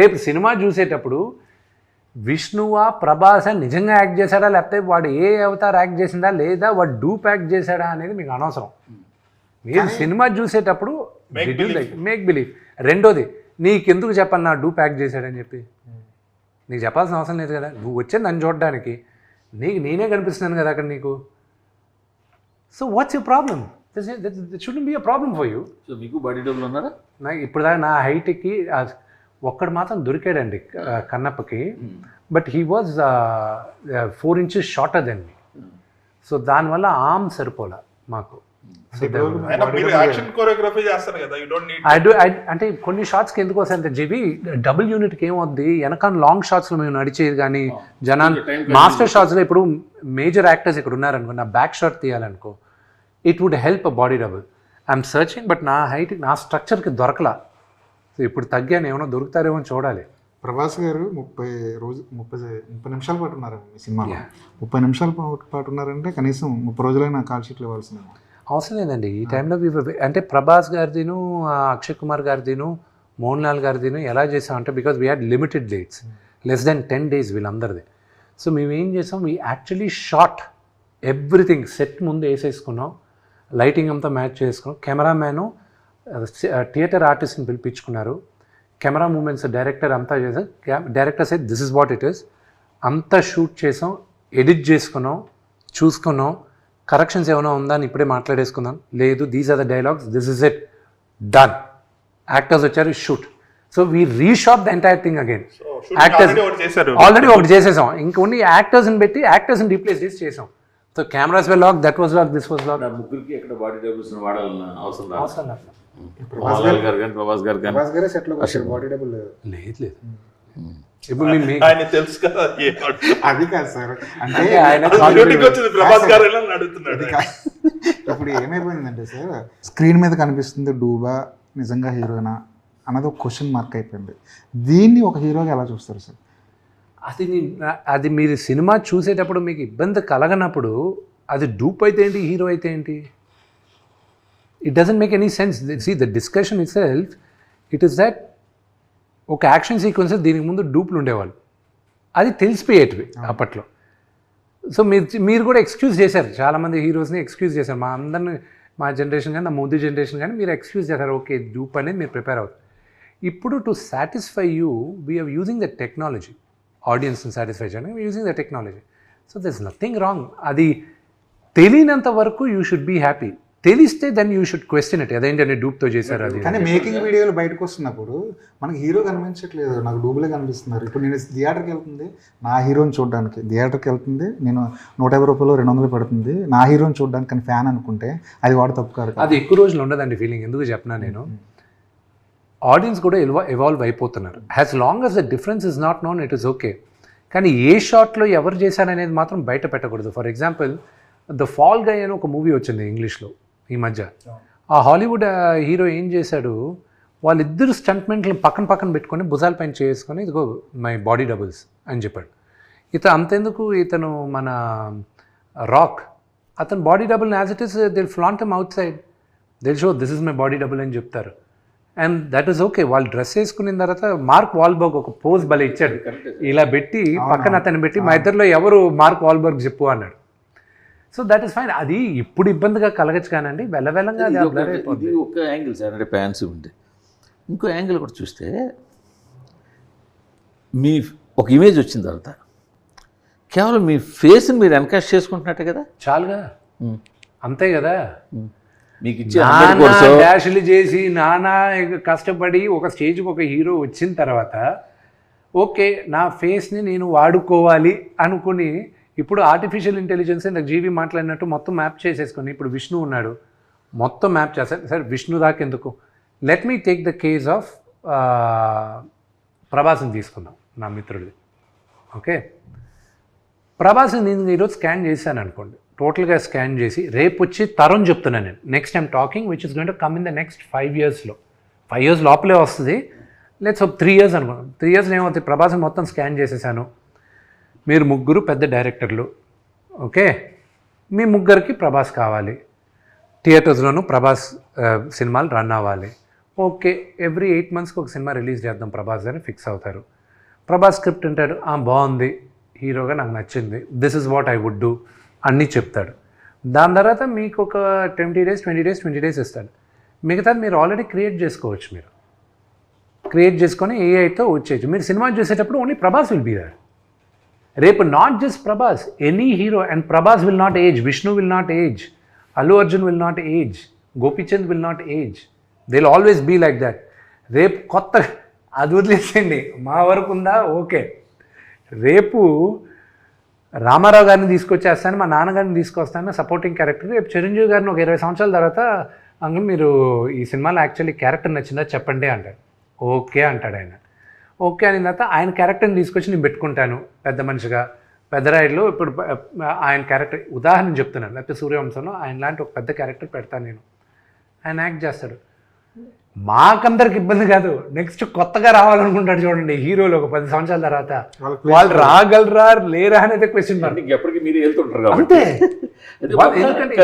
రేపు సినిమా చూసేటప్పుడు విష్ణువా ప్రభాస నిజంగా యాక్ట్ చేశాడా లేకపోతే వాడు ఏ అవతార్ యాక్ట్ చేసిందా లేదా వాడు డూప్ యాక్ట్ చేశాడా అనేది మీకు అనవసరం. మీరు సినిమా చూసేటప్పుడు మేక్ బిలీవ్ రెండోది నీకెందుకు చెప్పను నా డూప్ యాక్ట్ చేశాడని చెప్పి? నీకు చెప్పాల్సిన అవసరం లేదు కదా. నువ్వు వచ్చే నన్ను చూడడానికి. నీకు నేనే కనిపిస్తున్నాను కదా అక్కడ నీకు. So what's you problem should be a problem for you so మీకు బాడీ డబ్బులు ఉన్నారా? నాకు ఇప్పుడు దాకా నా హైట్కి ఒక్కడు మాత్రం దొరికాడండి క- కన్నప్పకి. But he was four inches shorter than me. So దానివల్ల ఆర్మ్ సరిపోలే మాకు. అయినా మీరు యాక్షన్ కోరియోగ్రఫీ చేస్తారు కదా you don't need I do I అంటే కొన్ని షార్ట్స్కి ఎందుకు వస్తాయంటే జీవి డబుల్ యూనిట్కి ఏమవుద్ది? వెనకాల లాంగ్ షార్ట్స్లో మేము నడిచేది కానీ జనాన్ని మాస్టర్ షార్ట్స్లో ఇప్పుడు మేజర్ యాక్టర్స్ ఇక్కడ ఉన్నారనుకో నా back shot తీయాలనుకో it would help a body double. I'm searching but నా హైట్ నా స్ట్రక్చర్కి దొరకలా. సో ఇప్పుడు తగ్గాను ఏమైనా దొరుకుతారేమో చూడాలి. ప్రభాస్ గారు ముప్పై రోజు ముప్పై ముప్పై నిమిషాల పాటు ఉన్నారు మీ సినిమాలో. ముప్పై నిమిషాల పాటు ఉన్నారంటే కనీసం ముప్పై రోజులైనా కాల్ షీట్లు ఇవ్వాల్సిందే. అవసరం లేదండి. ఈ టైంలో అంటే ప్రభాస్ గారిదిను అక్షయ్ కుమార్ గారిదిను మోహన్ లాల్ గారిదిను ఎలా చేసామంటే because we had limited dates less than ten days వీళ్ళందరిది. So మేము ఏం చేసాం we actually shot everything set ముందు వేసేసుకున్నాం. లైటింగ్ అంతా మ్యాచ్ చేసుకున్నాం. కెమెరామ్యాను థియేటర్ ఆర్టిస్ట్ని పిలిపించుకున్నారు. కెమెరా మూమెంట్స్ డైరెక్టర్ అంతా చేసాం director side this is what it is అంతా షూట్ చేసాం ఎడిట్ చేసుకున్నాం చూసుకున్నాం. కరెక్షన్స్ ఏమైనా ఉందా అని ఇప్పుడే మాట్లాడేసుకుందాం. లేదు these are the dialogues this is it done actors వచ్చారు shoot so we reshoot the entire thing again actors. Already ఒకటి చేసేసాం. ఇంకొన్ని యాక్టర్స్ని పెట్టి యాక్టర్స్ని రీప్లేస్ చేసి చేసాం. So cameras well lock that was lock this was lock ముగ్గురికి ఎక్కడ బాడీ డబ్బుల్స్ వాడాలన్న అవసరం రాదు. అవసరం గారు కానీ ప్రభాస్ గారు కానీ. ప్రభాస్ గారే సెట్లో బాడీ డబుల్ లేదు. లేదు ఇప్పుడు ఆయన తెలుసు కదా. అది కాదు సార్. అంటే ఆయన వచ్చింది ప్రభాస్ గారు అడుగుతున్నాడు. ఇప్పుడు ఏమైపోయిందంటే సార్ స్క్రీన్ మీద కనిపిస్తుంది డూబా నిజంగా హీరోనా అన్నది ఒక క్వశ్చన్ మార్క్ అయిపోయింది. దీన్ని ఒక హీరోగా ఎలా చూస్తారు సార్? అది అది మీరు సినిమా చూసేటప్పుడు మీకు ఇబ్బంది కలగనప్పుడు అది డూప్ అయితే ఏంటి హీరో అయితే ఏంటి? It doesn't make any sense see the discussion itself it is that ఒక యాక్షన్ సీక్వెన్సెస్ దీనికి ముందు డూప్లు ఉండేవాళ్ళు. అది తెలిసిపోయేటివి అప్పట్లో. సో మీరు మీరు కూడా ఎక్స్క్యూజ్ చేశారు. చాలామంది హీరోస్ని ఎక్స్క్యూజ్ చేశారు. మా అందరిని మా జనరేషన్ కానీ నా ముందు జనరేషన్ కానీ మీరు ఎక్స్క్యూజ్ చేశారు. ఓకే డూప్ అనేది మీరు ప్రిపేర్ అవుతారు. ఇప్పుడు to satisfy you we are using the technology ఆడియన్స్ని సాటిస్ఫై చేయడానికి using the technology so this nothing wrong అది తెలియనంత వరకు యూ షుడ్ బీ హ్యాపీ తెలిస్తే then you should question it అదేంటంటే డూప్తో చేశారు అది? కానీ మేకింగ్ వీడియోలు బయటకు వస్తున్నప్పుడు మనకి హీరో కనిపించట్లేదు. నాకు డూబులే కనిపిస్తున్నారు. ఇప్పుడు నేను థియేటర్కి వెళ్తుంది నా హీరోని చూడడానికి. థియేటర్కి వెళ్తుంది నేను నూట యాభై రూపాయలు రెండు వందలు పడుతుంది. నా హీరోని చూడడానికి కానీ ఫ్యాన్ అనుకుంటే అది వాడు తప్పు కాదు. అది ఎక్కువ రోజులు ఉండదండి ఫీలింగ్ ఎందుకు చెప్పినా నేను? ఆడియన్స్ కూడా ఎల్వా ఎవాల్వ్ అయిపోతున్నారు. As long as the difference is not known it is okay కానీ ఏ షాట్లో ఎవరు చేశారనేది మాత్రం బయట పెట్టకూడదు. For example the Fall Guy అని ఒక మూవీ వచ్చింది ఇంగ్లీష్లో. ఈ మధ్య. ఆ హాలీవుడ్ హీరో ఏం చేశాడు? వాళ్ళిద్దరు స్టంట్మెంట్లు పక్కన పక్కన పెట్టుకొని భుజాల పైన చేసుకొని ఇదిగో మై బాడీ డబుల్స్ అని చెప్పాడు. ఇతను అంతెందుకు? ఇతను మన రాక్. అతను body double as it is they'll flaunt em outside. They'll show this is my body double అని చెప్తారు. And that is okay. వాళ్ళు డ్రెస్ వేసుకున్న తర్వాత మార్క్ వాల్బర్గ్ ఒక పోజ్ భలే ఇచ్చాడు. ఇలా పెట్టి పక్కన అతను పెట్టి మా ఇద్దరిలో ఎవరు మార్క్ వాల్బర్గ్ చెప్పు అన్నాడు. సో దట్ ఈస్ ఫైన్ అది ఇప్పుడు ఇబ్బందిగా కలగచ్చు కానండి వెళ్ళవెళ్ళంగా ఇది ఒక- యాంగిల్ సార్ అంటే ఫ్యాన్స్ ఉంటే. ఇంకో యాంగిల్ కూడా చూస్తే మీ ఒక ఇమేజ్ వచ్చిన తర్వాత కేవలం మీ ఫేస్ని మీరు ఎన్కాస్ట్ చేసుకుంటున్నట్టే కదా? చాలుగా. అంతే కదా. మీకు ఇచ్చే నానా 100 కోర్సు డాష్లు చేసి నానా కష్టపడి ఒక స్టేజ్కి ఒక హీరో వచ్చిన తర్వాత ఓకే నా ఫేస్ని నేను వాడుకోవాలి అనుకుని ఇప్పుడు ఆర్టిఫిషియల్ ఇంటెలిజెన్స్ నాకు జీవి మాట్లాడినట్టు మొత్తం మ్యాప్ చేసేసుకొని ఇప్పుడు విష్ణు ఉన్నాడు. మొత్తం మ్యాప్ చేస్తాను సార్ విష్ణు దాకా ఎందుకు? Let me take the case of ప్రభాస్ని తీసుకుందాం నా మిత్రుడిది. ఓకే ప్రభాస్ నేను ఈరోజు స్కాన్ చేశాను అనుకోండి. టోటల్గా స్కాన్ చేసి రేపు వచ్చి తరుణ్ చెప్తున్నాను నేను. Next time talking which is going to come in the next five ఇయర్స్లో ఫైవ్ ఇయర్స్ లోపలే వస్తుంది. లెట్స్ త్రీ ఇయర్స్ అనుకున్నాం త్రీ ఇయర్స్ ఏమవుతుంది? ప్రభాస్ని మొత్తం స్కాన్ చేసేసాను. మీరు ముగ్గురు పెద్ద డైరెక్టర్లు ఓకే? మీ ముగ్గురికి ప్రభాస్ కావాలి. థియేటర్స్లోనూ ప్రభాస్ సినిమాలు రన్ అవ్వాలి. ఓకే ఎవ్రీ ఎయిట్ మంత్స్కి ఒక సినిమా రిలీజ్ చేద్దాం ప్రభాస్ అని ఫిక్స్ అవుతారు. ప్రభాస్ స్క్రిప్ట్ అంటాడు "ఆ, బాగుంది. హీరోగా నాకు నచ్చింది. This is what I would do అన్నీ చెప్తాడు. దాని తర్వాత మీకు ఒక twenty days twenty days twenty days ఇస్తాడు. మిగతాది మీరు ఆల్రెడీ క్రియేట్ చేసుకోవచ్చు మీరు. క్రియేట్ చేసుకొని ఏఐతో వచ్చేయచ్చు. మీరు సినిమా చూసేటప్పుడు ఓన్లీ ప్రభాస్ విల్ బీ దాడు రేపు not just Prabhas any hero and Prabhas will not age Vishnu will not age Allu Arjun will not age Gopichand will not age they will always be like that రేపు కొత్త అది వదిలేసేయండి. మా వరకు ఉందా? Okay రేపు రామారావు గారిని తీసుకొచ్చేస్తాను మా నాన్నగారిని తీసుకొస్తాను సపోర్టింగ్ క్యారెక్టర్ రేపు చిరంజీవి గారిని ఒక ఇరవై సంవత్సరాల తర్వాత అంకుల్ మీరు ఈ సినిమాలో యాక్చువల్లీ క్యారెక్టర్ నచ్చిందా చెప్పండి అంటాడు. ఓకే అంటాడు ఆయన. ఓకే అయిన తర్వాత ఆయన క్యారెక్టర్ని తీసుకొచ్చి నేను పెట్టుకుంటాను పెద్ద మనిషిగా. పెద్దరాయుడులో ఇప్పుడు ఆయన క్యారెక్టర్ ఉదాహరణ చెప్తున్నాను. లేకపోతే సూర్యవంశంలో ఆయన లాంటి ఒక పెద్ద క్యారెక్టర్ పెడతాను నేను. ఆయన యాక్ట్ చేస్తాడు. మాకందరికి ఇబ్బంది కాదు. నెక్స్ట్ కొత్తగా రావాలనుకుంటాడు చూడండి హీరోలు ఒక పది సంవత్సరాల తర్వాత. వాళ్ళు రాగలరా లేరా అనేది క్వశ్చన్ మార్క్ ఎప్పటికీ మీరు వెళ్తుంటారు అంతే. ఎందుకంటే